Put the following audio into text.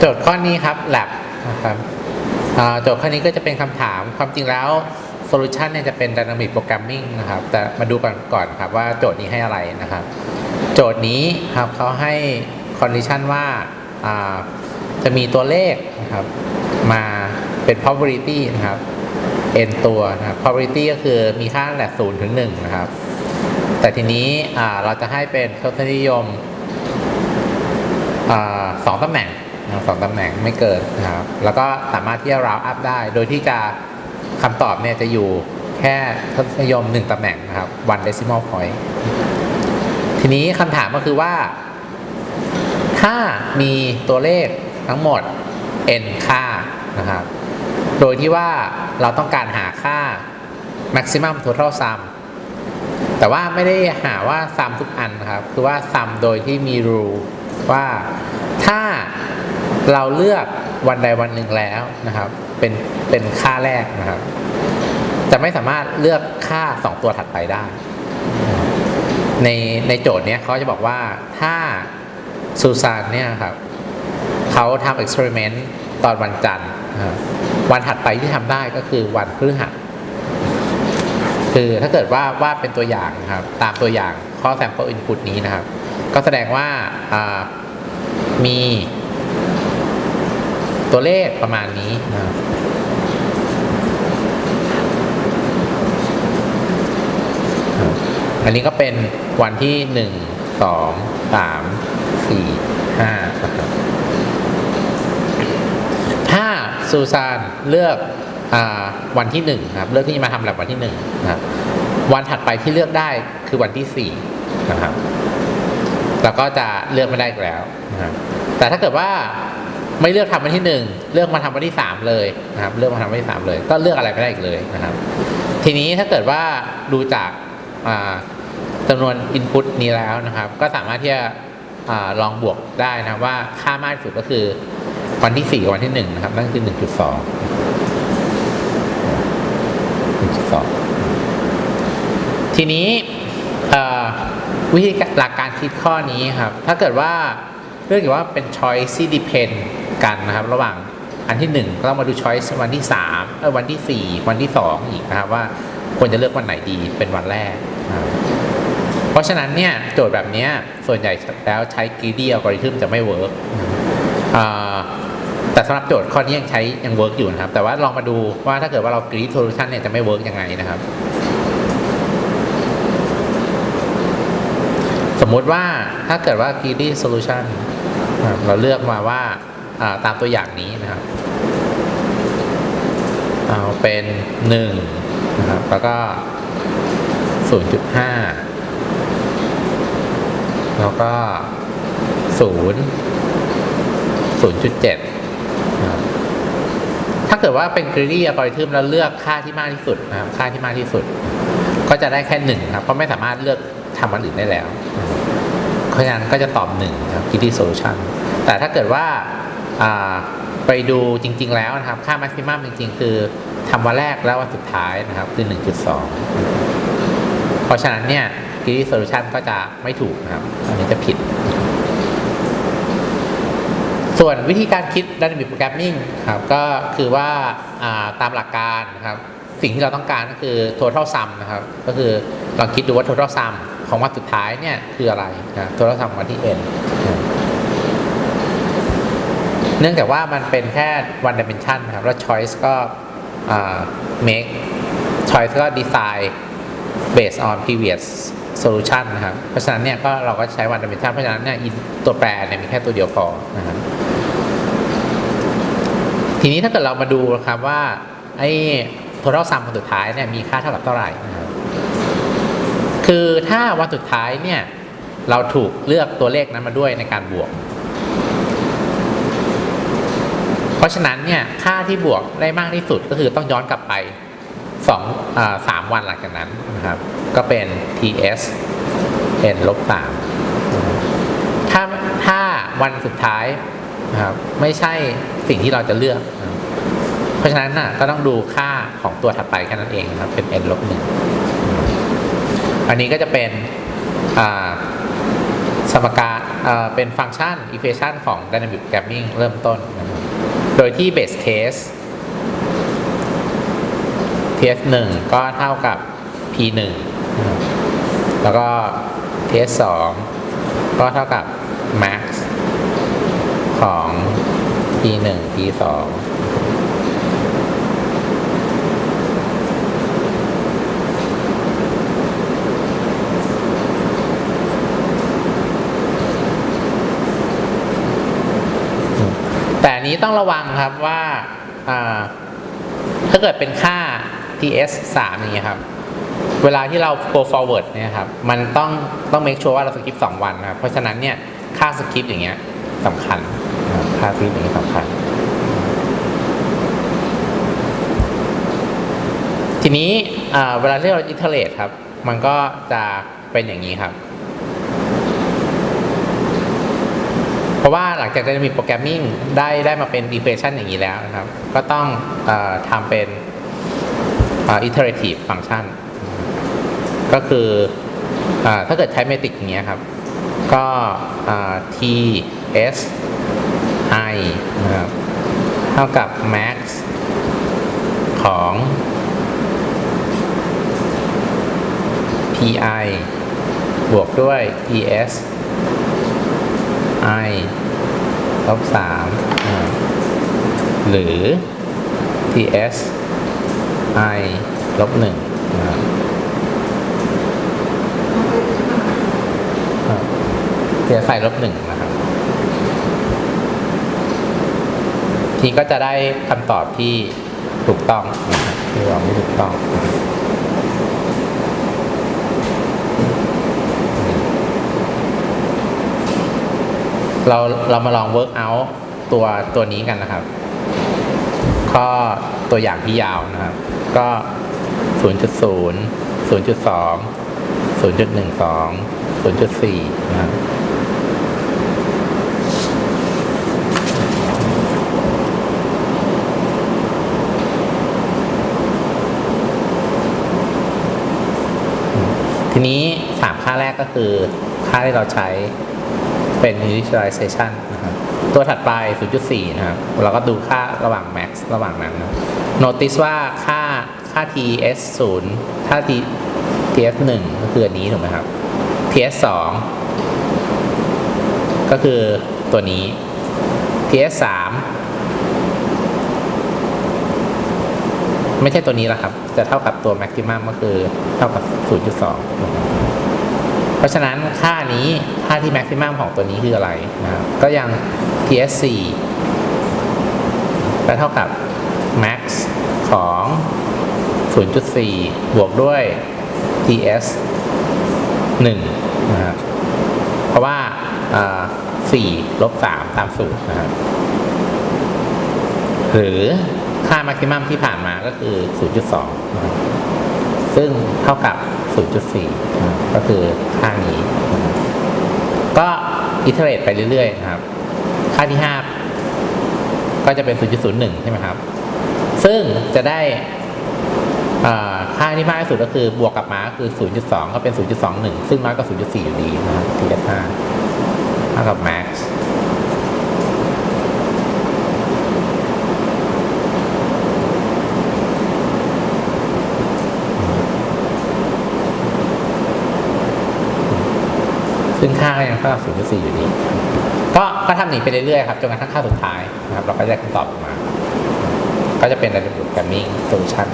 โจทย์ข้อนี้ครับ lab นะครับโจทย์ข้อนี้ก็จะเป็นคำถามความจริงแล้ว solution เนี่ยจะเป็น dynamic programming นะครับ แต่มาดูก่อนก่อนครับว่าโจทย์นี้ให้อะไรนะครับ โจทย์นี้ครับเขาให้ condition ว่าจะมีตัวเลขนะครับ มาเป็น probability นะครับ n ตัวนะครับ probability ก็คือมีค่าตั้งแต่0ถึง1นะครับ แต่ทีนี้เราจะให้เป็นทศนิยมอสองตำแหน่ง สองตำแหน่งไม่เกินนะครับ แล้วก็สามารถที่จะ round up ได้ โดยที่จะคำตอบเนี่ยจะอยู่แค่ทศนิยมหนึ่งตำแหน่งนะครับ one decimal point ทีนี้คำถามก็คือว่า ถ้ามีตัวเลขทั้งหมด n ค่านะครับ โดยที่ว่าเราต้องการหาค่า maximum total sum แต่ว่าไม่ได้หาว่าซัมทุกอันนะครับ คือว่าซัมโดยที่มีรูว่าถ้า เราเลือกวันใดวันหนึ่งแล้วนะครับ เป็นเป็นค่าแรกนะครับ จะไม่สามารถเลือกค่า 2 ตัวถัดไปได้ ในในโจทย์เนี้ยเขาจะบอกว่าถ้าซูซานเนี่ยครับเขาทำเอ็กซ์เพร์เมนต์ตอนวันจันทร์วันถัดไปที่ทำได้ก็คือวันพฤหัสคือถ้าเกิดว่าว่าเป็นตัวอย่างนะครับ ตามตัวอย่างข้อ sample input นี้นะครับ ก็แสดงว่ามี ตัวเลขประมาณนี้นะครับครับอันนี้ก็เป็นวันที่หนึ่งสองสามสี่ห้านะครับถ้าซูซานเลือกอาวันที่หนึ่งครับเลือกที่จะมาทำแบบวันที่หนึ่งนะครับวันถัดไปที่เลือกได้คือวันที่สี่นะครับเราก็จะเลือกไม่ได้อีกแล้วนะครับแต่ถ้าเกิดว่า ไม่เลือกทำวันที่หนึ่งเลือกมาทำวันที่สามเลยนะครับ เลือกมาทำวันที่สามเลย ก็เลือกอะไรไม่ได้อีกเลยนะครับ ทีนี้ถ้าเกิดว่าดูจากอ่าจำนวน input นี้แล้วนะครับ ก็สามารถที่จะอลองบวกได้นะว่าค่ามากสุดก็คือวันที่สี่วันที่หนึ่งนะครับ นั่นคือหนึ่งจุดสองหนึ่งจุดสองทีนี้วิธีหลักการคิดข้อนี้ครับ ถ้าเกิดว่าเรื่องเกี่ยวว่าเป็น choice ที่ depend กันนะครับ ระหว่างอันที่หนึ่งก็ต้องมาดู choice วันที่สามเออวันที่สี่วันที่สองอีกนะครับว่าควรจะเลือกวันไหนดีเป็นวันแรก เพราะฉะนั้นเนี่ยโจทย์แบบนี้ส่วนใหญ่แล้วใช้ greedy algorithm จะไม่เวิร์กแต่สำหรับโจทย์ข้อนี้ยังใช้ยังเวิร์กอยู่นะครับ แต่ว่าลองมาดูว่าถ้าเกิดว่าเรา greedy solution เนี่ยจะไม่เวิร์กยังไงนะครับ สมมุติว่าถ้าเกิดว่า greedy solution นเราเลือกมาว่า ตามตัวอย่างนี้นะครับเอาเป็น1นะครับแล้วก็ 0.5 แล้วก็ 0 0.7นะถ้าเกิดว่าเป็น greedy algorithm แล้วเลือกค่าที่มากที่สุดนะครับค่าที่มากที่สุด ก็จะได้แค่หนึ่งครับเพราะไม่สามารถเลือกทำอันอื่นได้แล้วเพราะฉะนั้นก็จะตอบหนึ่งครับ Kitty Solution แต่ถ้าเกิดว่า ไปดูจริง ๆ แล้วนะครับ ค่า maximum จริง ๆ คือทำวันแรกแล้ววันสุดท้ายนะครับ คือ 1.2 เพราะฉะนั้นเนี่ย Kitty Solution ก็จะไม่ถูกนะครับ อันนี้จะผิด ส่วนวิธีการคิด Dynamic Programming ครับก็คือว่าาตามหลักการนะครับ สิ่งที่เราต้องการก็คือ total sum นะครับ ก็คือลองคิดดูว่า total sum ของวันสุดท้ายเนี่ยคืออะไรนะ total sum วันที่ n เนื่องจากว่ามันเป็นแค่ one dimension นะครับ แล้ว choice ก็อ่า make choice ก็ design based on previous solution นะครับ เพราะฉะนั้นเนี่ยก็เราก็ใช้ one dimension เพราะฉะนั้นเนี่ยตัวแปรเนี่ยมีแค่ตัวเดียวพอนะครับทีนี้ถ้าเกิดเรามาดูนะครับว่าไอ้ total sum วันสุดท้ายเนี่ยมีค่าเท่ากับเท่าไหร่นะครับคือถ้าวันสุดท้ายเนี่ยเราถูกเลือกตัวเลขนั้นมาด้วยในการบวก เพราะฉะนั้นเนี่ยค่าที่บวกได้มากที่สุดก็คือต้องย้อนกลับไปสองสามวันหลังจากนั้นนะครับ ก็เป็น ts n ลบสามถ้าถ้าวันสุดท้ายนะครับไม่ใช่สิ่งที่เราจะเลือก เพราะฉะนั้นน่ะก็ต้องดูค่าของตัวถัดไปแค่นั้นเองครับเป็น n ลบหนึ่งอันนี้ก็จะเป็นสมการเป็นฟังก์ชัน equation ของ dynamic programming เริ่มต้นนะครับ โดยที่ base case ts 1ก็เท่ากับ p 1นะครับแล้วก็ ts 2ก็เท่ากับ max ของ p 1 p 2 แต่นี้ต้องระวังครับว่าถ้าเกิดเป็นค่า ts 3อย่างเงี้ยครับ เวลาที่เรา go forward เนี่ยครับ มันต้องต้อง make sure ว่าเราสกิป2วันนะครับ เพราะฉะนั้นเนี่ยค่าสกิปอย่างเงี้ยสำคัญ ค่าสกิปอย่างเงี้ยสำคัญ ทีนี้เวลาที่เรา iterate ครับ มันก็จะเป็นอย่างนี้ครับ เพราะว่าหลังจากได้มีโปรแกรมมิ่งได้ได้มาเป็น equation อย่างนี้แล้วนะครับ ก็ต้องอทำเป็นอ่อ iterative function ก็คืออถ้าเกิดใช้เมติกอย่างเงี้ยครับ ก็ t s i นะครับเท่ากับ max ของ p i บวกด้วย t s i ลบสามหรือ ts i ลบหนึ่งเสียใส่ลบหนึ่งนะครับทีก็จะได้คำตอบที่ถูกต้องนะครับที่เราไม่ถูกต้องนะครับ เราเรามาลอง work out ตัวตัวนี้กันนะครับ ก็ตัวอย่างที่ยาวนะครับ ก็ 0.0 0.2 0.12 0.4 นะครับทีนี้สามค่าแรกก็คือค่าที่เราใช้ เป็น initialization นะครับตัวถัดไป 0.4 นะครับ เราก็ดูค่าระหว่าง max ระหว่างนั้นนะ notice ว่าค่าค่า ts 0ถ้า ts 1ก็คืออันนี้ถูกไหมครับ ts 2ก็คือตัวนี้ ts 3ไม่ใช่ตัวนี้แล้วครับ จะเท่ากับตัว maximum ก็คือเท่ากับ 0.2นะครับ เพราะฉะนั้นค่านี้ค่าที่ maximum ของตัวนี้คืออะไรนะครับก็ยัง ts 4 ก็เท่ากับ max ของ 0.4 บวกด้วย ts 1นะครับเพราะว่าอ่า 4 ลบ 3 ตามสูตรนะครับหรือค่า maximum ที่ผ่านมาก็คือ 0.2นะซึ่งเท่ากับ 0.4นะครับก็คือค่านี้นะครับก็ iterate ไปเรื่อยๆนะครับค่าที่ 5 ก็จะเป็น 0.01 ใช่ไหมครับ ซึ่งจะได้อ่าค่าที่มากที่สุดก็คือบวกกลับมาก็คือ 0.2 ก็เป็น 0.21 ซึ่งน้อยกว่า0.4 อยู่ดีนะครับ TS5 เท่ากับ max ซึ่งค่าก็ยังเท่ากับ0.4อยู่ดี ก็ก็ทำหนีไปเรื่อยๆครับจนกระทั่งค่าสุดท้ายนะครับ เราก็จะได้คำตอบออกมา ก็จะเป็นระบบแกรมมิ่งโซลูชัน